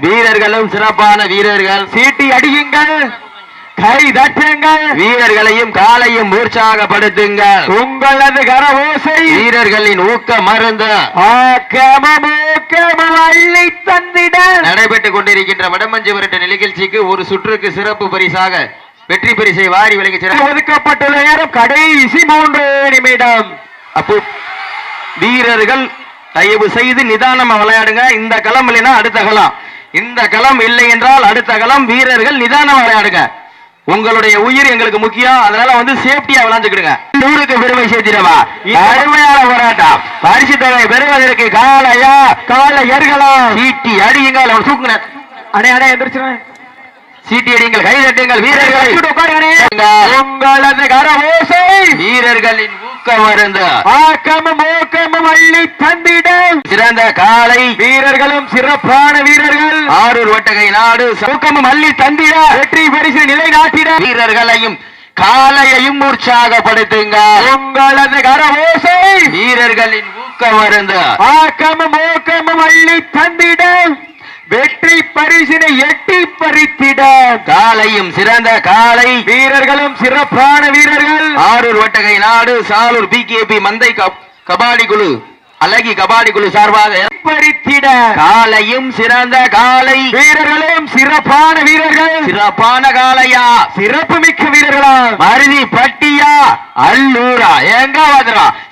வீரர்களும் சிறப்பான வீரர்கள். சீட்டி அடியுங்கள். கை தட்டுங்கள். வீரர்களையும் காலையும் உற்சாகப்படுத்துங்கள் உங்களது கரவோசை. வீரர்களின் ஊக்க மருந்து. ஆக்கமமூக்கமும் அள்ளி தந்திட. நடைபெற்றுக் கொண்டிருக்கின்ற வடமஞ்சு விரட்டு நிகழ்ச்சிக்கு ஒரு சுற்றுக்கு சிறப்பு பரிசாக வெற்றி பரிசை வாரி வழங்கி சிறப்பு. ஒதுக்கப்பட்டுள்ள நேரம் கடைசி மூன்று நிமிடம். அப்போ வீரர்கள் தயவு செய்து நிதானமா விளையாடுங்க. இந்த களம் இல்லைன்னா அடுத்த களம். இந்த களம் இல்லை என்றால் அடுத்த களம் வீரர்கள் நிதானமா விளையாடுங்க. உங்களுடைய உயிர் எங்களுக்கு முக்கியம். அதனால வந்து சேஃப்டியா விளையாண்டுக்கிடுங்க. நூறுக்கு பெருமை சேர்த்திடவா? அருமையான போராட்டம். பரிசு தொகை பெறுவதற்கு காலையா கால சீட்டி அடியுங்கள் அவர் தூக்குன? அடே அடே எந்திரிச்சிருவேன் சீட்டி அடியுங்கள் கை தட்டுங்கள் வீரர்களை. உங்களது கரவோசை வீரர்களின் ஊக்க மருந்து ஆக்கமும் ஊக்கமும் அள்ளி தந்திட. சிறந்த காலை. வீரர்களும் சிறப்பான வீரர்கள். ஆரூர் வட்டகை நாடு ஊக்கமும் அள்ளி தந்திட. வெற்றி பரிசு நிலைநாட்டிட. வீரர்களையும் காலையையும் உற்சாகப்படுத்துங்க. உங்களது கரவோசை வீரர்களின் ஊக்க மருந்து ஆக்கமும் ஊக்கமும் அள்ளி தந்திட. வெற்றி பரிசினை எட்டி பறித்திட. காலையும் சிறந்த காலை வீரர்களும் சிறப்பான வீரர்கள். ஆரூர் வட்டகை நாடு சாலூர் பிகேபி மந்தை கப்- கபாடி குழு அழகி கபாடி குழு சார்பாக பறித்திட. காலையும் சிறந்த காலை வீரர்களும் சிறப்பான வீரர்கள். சிறப்பான காலையா சிறப்பு மிக்க வீரர்களா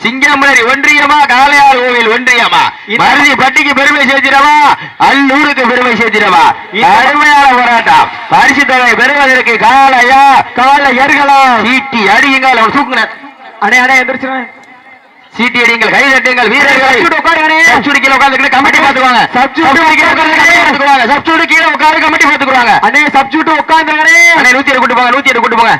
சிங்கமலரி ஒன்றியமா காளையார் கோவில் ஒன்றியமா? மருதி பட்டிக்கு பெருமை சேர்த்திடவா? அல்லூருக்கு பெருமை சேர்த்திடவா? அருமையான போராட்டம். பரிசு தொகை பெறுவதற்கு காளையா கால எர்களா? சீட்டி அடியுங்கள் அவர் தூக்குன. அடே அடே எந்திரிச்சிருவேன் சீட்டி அடியுங்கள் கை தட்டுங்கள் வீரர்களை. சப்சூடு கீழே உட்கார்ந்துக்கிட்டு கமிட்டி பாத்துக்குவாங்க சப்சூடு சப்சூடு கீழே உட்கார்ந்து கமிட்டி பாத்துக்குவாங்க சப்சூடு கீழே உட்கார்ந்து கமிட்டி பாத்துக்குவாங்க அண்ணே சப்ஜூட் உட்கார்ந்துங்கனே அண்ணே நூத்தி எட்டு கூட்டு போங்க நூத்தி எட்டு கூட்டு போங்க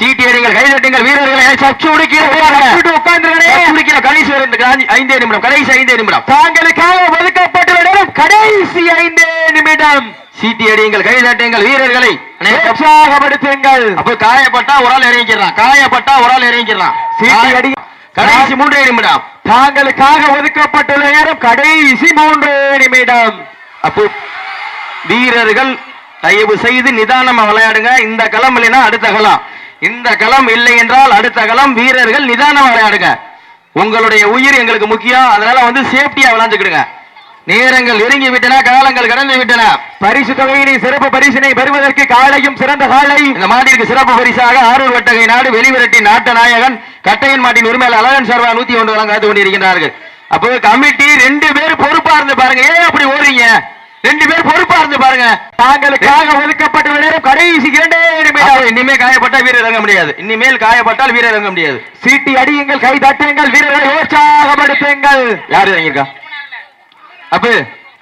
சீட்டி அடிங்கள் கை தட்டுங்கள் வீரர்களை சப்ஜூட் உட்கார்ந்துங்கனே முடிக்கிற கடைசி ஐந்து- நிமிடம் கடைசி ஐந்தே நிமிடம். தாங்களுக்காக ஒதுக்கப்பட்டுள்ள நேரம் கடைசி ஐந்து நிமிடம். சீட்டி அடியுங்கள் கை தட்டுங்கள் வீரர்களை. உற்சாகப்படுத்துங்கள். அப்ப காயப்பட்டா ஒரு ஆள் இறங்கிக்கிறான் காயப்பட்டா ஒரு ஆள் இறங்கிக்கிறான் சீட்டி அடி கடைசி மூன்றே நிமிடம். தாங்களுக்காக ஒதுக்கப்பட்டுள்ள நேரம் கடைசி மூன்று நிமிடம். அப்போ வீரர்கள் தயவு செய்து நிதானமா விளையாடுங்க. இந்த களம் இல்லைன்னா அடுத்த களம். இந்த களம் இல்லை என்றால் அடுத்த களம் வீரர்கள் நிதானமா விளையாடுங்க. உங்களுடைய உயிர் எங்களுக்கு முக்கியம். அதனால வந்து சேஃப்டியா விளையாண்டுக்கிடுங்க. நேரங்கள் நெருங்கி விட்டன காலங்கள் கடந்து விட்டன பரிசு தொகையினை சிறப்பு பரிசினை பெறுவதற்கு காலையும் சிறந்த காலை. இந்த மாட்டிற்கு சிறப்பு பரிசாக ஆரூர் வட்டகை நாடு வெளிவிரட்டி நாட்டு நாயகன் கட்டையன் மாட்டின் உரிமையாளர் அழகன் சார்பா நூத்தி ஒன்று வழங்க காத்து கொண்டிருக்கின்றார்கள். அப்போ கமிட்டி ரெண்டு பேர் பொறுப்பா இருந்து பாருங்க. ஏன் அப்படி ஓடுறீங்க? ரெண்டு பேர் பொறுப்பா இருந்து பாருங்க. தாங்களுக்காக ஒதுக்கப்பட்டுள்ள நேரம் கடைசி இரண்டே அப்போ நிமிடம் இனிமே காயப்பட்டா வீரர் இறங்க முடியாது. இனிமேல் காயப்பட்டால் வீரர் இறங்க முடியாது. சீட்டி அடியுங்கள் கை தட்டுங்கள் வீரர்களை உற்சாகப்படுத்துங்கள். யார் இறங்கியிருக்கா? அப்ப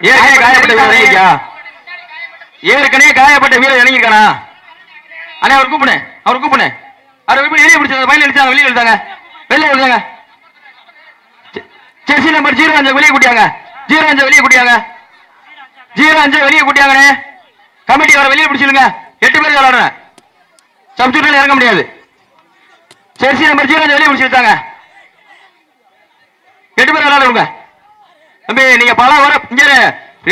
ஏற்கனவே காயப்பட்ட வீரர் இறங்கியிருக்கா? ஏற்கனவே காயப்பட்ட வீரர் இறங்கியிருக்கானா? அண்ணே அவர் கூப்பிடு அவர் கூப்பிடு. அவர் எப்படி வெளியே பிடிச்சாங்க பயில அடிச்சாங்க வெளியே எடுத்தாங்க வெளியே எடுத்தாங்க செசி நம்பர் ஜீரோ அஞ்சு வெளியே கூட்டியாங்க ஜீரோ அஞ்சு வெளியே கூட்டியாங்க ஜீரோ அஞ்சு வெளியே கூட்டியாங்கண்ணே கமிட்டி அவரை வெளியே பிடிச்சிருங்க எட்டு பேர் விளாடுறேன் சப்ஸ்டியூட்ல இறங்க முடியாது. செர்சி நம்பர் ஜீரோ வெளியே வெளியே பிடிச்சிருக்காங்க எட்டு பேர் விளாடுங்க தம்பி நீங்க பல வர இங்கே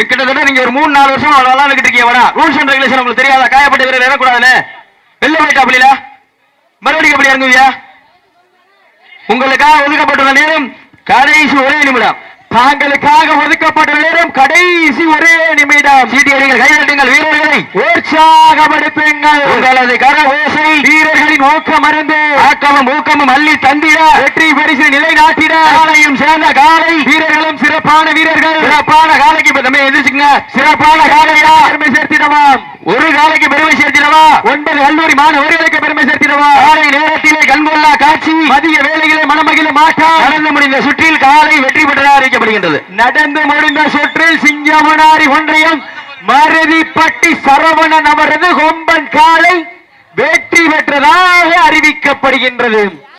கிட்டத்தட்ட நீங்க ஒரு மூணு நாலு வருஷம் விளாண்டுக்கிட்டு இருக்கீங்க வர ரூல்ஸ் அண்ட் ரெகுலேஷன் உங்களுக்கு தெரியாதா? காயப்பட்ட வீரர் இறக்கூடாதுன்னு வெளில போயிட்டா அப்படில மறுபடியும் எப்படி இறங்குவியா? உங்களுக்காக ஒதுக்கப்பட்டுள்ள நேரம் கடைசி ஒரே நிமிடம். தாங்களுக்காக ஒதுக்கப்பட்டுள்ள நேரம் கடைசி ஒரே நிமிடம். சீட்டி அடிங்கள் கை தட்டுங்கள் வீரர்களை. உற்சாகப்படுத்துங்கள் உங்களது கர ஓசை. வீரர்களின் ஊக்கம் அருந்து ஆக்கமும் ஊக்கமும் அள்ளி தந்திட. வெற்றி பரிசு நிலைநாட்டிட. காலையும் சேர்ந்த காலை. வீரர்களும் சிறப்பான வீரர்கள். சிறப்பான காலைக்கு இப்ப தம்பி எதிர்ச்சுங்க சிறப்பான காலையா? பெருமை சேர்த்திடவாம் ஒரு காலைக்கு பெருமை சேர்த்திடவா? ஒன்பது கல்லூரி மாணவர்களுக்கு பெருமை சேர்த்திடவா? காலை நேரத்திலே கண்கொள்ளா காட்சி. மதிய வேலைகளை மனமகிழ மாட்டார் நடந்து முடிந்த சுற்றில் காலை வெற்றி பெற்றதாக நடந்து முடிந்த சுற்றில் சிங்கமனாரி ஒன்றியம் மருதிப்பட்டி சரவணன் அவரது கொம்பன் காலை வெற்றி பெற்றதாக அறிவிக்கப்படுகின்றது.